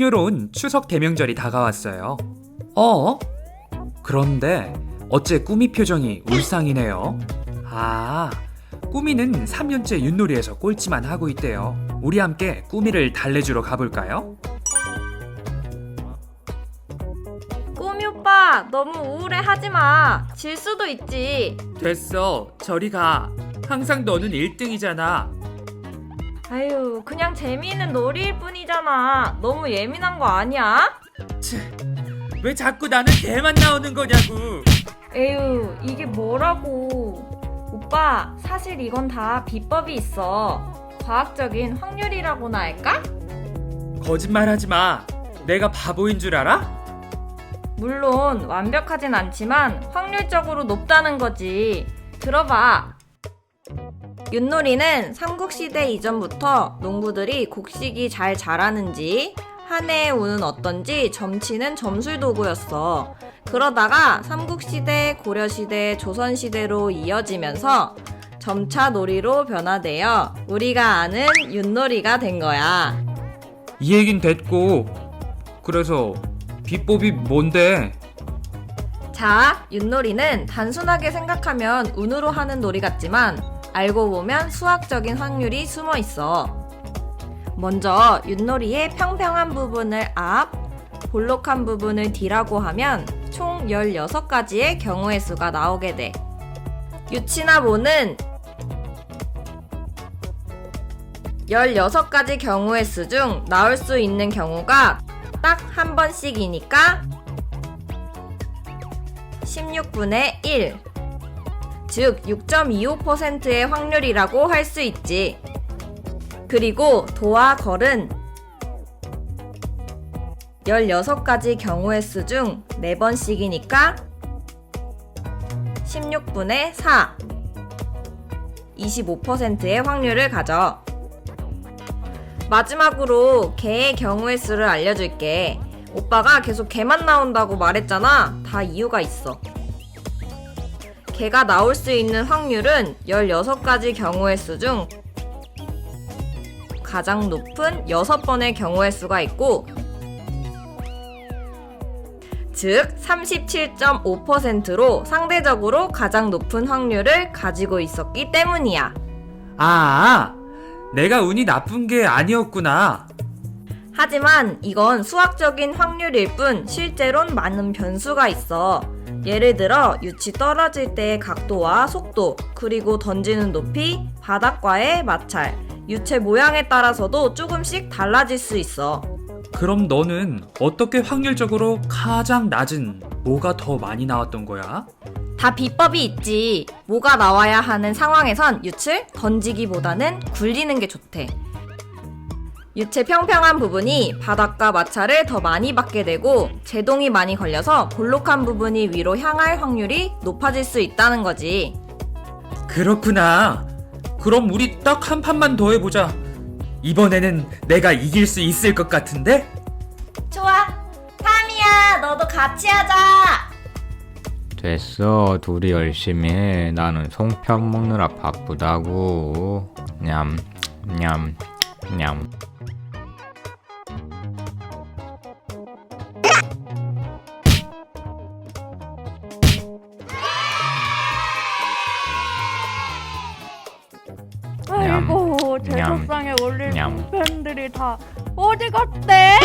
풍요로운 추석 대명절이 다가왔어요. 어? 그런데 어째 꾸미 표정이 울상이네요. 아, 꾸미는 3년째 윷놀이에서 꼴찌만 하고 있대요. 우리 함께 꾸미를 달래주러 가볼까요? 꾸미 오빠 너무 우울해 하지 마. 질 수도 있지. 됐어, 저리 가. 항상 너는 1등이잖아. 아유 그냥 재미있는 놀이일 뿐이잖아. 너무 예민한 거 아니야? 왜 자꾸 나는 걔만 나오는 거냐고. 에휴 이게 뭐라고. 오빠 사실 이건 다 비법이 있어. 과학적인 확률이라고나 할까? 거짓말하지 마. 내가 바보인 줄 알아? 물론 완벽하진 않지만 확률적으로 높다는 거지. 들어봐. 윷놀이는 삼국시대 이전부터 농부들이 곡식이 잘 자라는지 한 해의 운은 어떤지 점치는 점술 도구였어. 그러다가 삼국시대, 고려시대, 조선시대로 이어지면서 점차 놀이로 변화되어 우리가 아는 윷놀이가 된 거야. 이 얘긴 됐고. 그래서 비법이 뭔데? 자, 윷놀이는 단순하게 생각하면 운으로 하는 놀이 같지만 알고 보면 수학적인 확률이 숨어 있어. 먼저 윷놀이의 평평한 부분을 앞, 볼록한 부분을 뒤라고 하면 총 16가지의 경우의 수가 나오게 돼. 유치나 모는 16가지 경우의 수 중 나올 수 있는 경우가 딱 한 번씩이니까 16분의 1. 즉, 6.25%의 확률이라고 할 수 있지. 그리고 도와 걸은 16가지 경우의 수 중 4번씩이니까 16분의 4. 25%의 확률을 가져. 마지막으로 개의 경우의 수를 알려줄게. 오빠가 계속 개만 나온다고 말했잖아. 다 이유가 있어. 개가 나올 수 있는 확률은 16가지 경우의 수 중 가장 높은 6번의 경우의 수가 있고 즉 37.5%로 상대적으로 가장 높은 확률을 가지고 있었기 때문이야. 아, 내가 운이 나쁜 게 아니었구나. 하지만 이건 수학적인 확률일 뿐 실제론 많은 변수가 있어. 예를 들어 유치 떨어질 때의 각도와 속도, 그리고 던지는 높이, 바닥과의 마찰, 유체 모양에 따라서도 조금씩 달라질 수 있어. 그럼 너는 어떻게 확률적으로 가장 낮은 뭐가 더 많이 나왔던 거야? 다 비법이 있지. 뭐가 나와야 하는 상황에선 유출 던지기보다는 굴리는 게 좋대. 유체 평평한 부분이 바닥과 마찰을 더 많이 받게 되고 제동이 많이 걸려서 볼록한 부분이 위로 향할 확률이 높아질 수 있다는 거지. 그렇구나. 그럼 우리 딱 한 판만 더 해보자. 이번에는 내가 이길 수 있을 것 같은데? 좋아. 타미야, 너도 같이 하자. 됐어. 둘이 열심히 해. 나는 송편 먹느라 바쁘다고. 냠, 냠, 냠. 아이고 냠, 제사상에 올릴 냠. 팬들이 다 어디 갔대?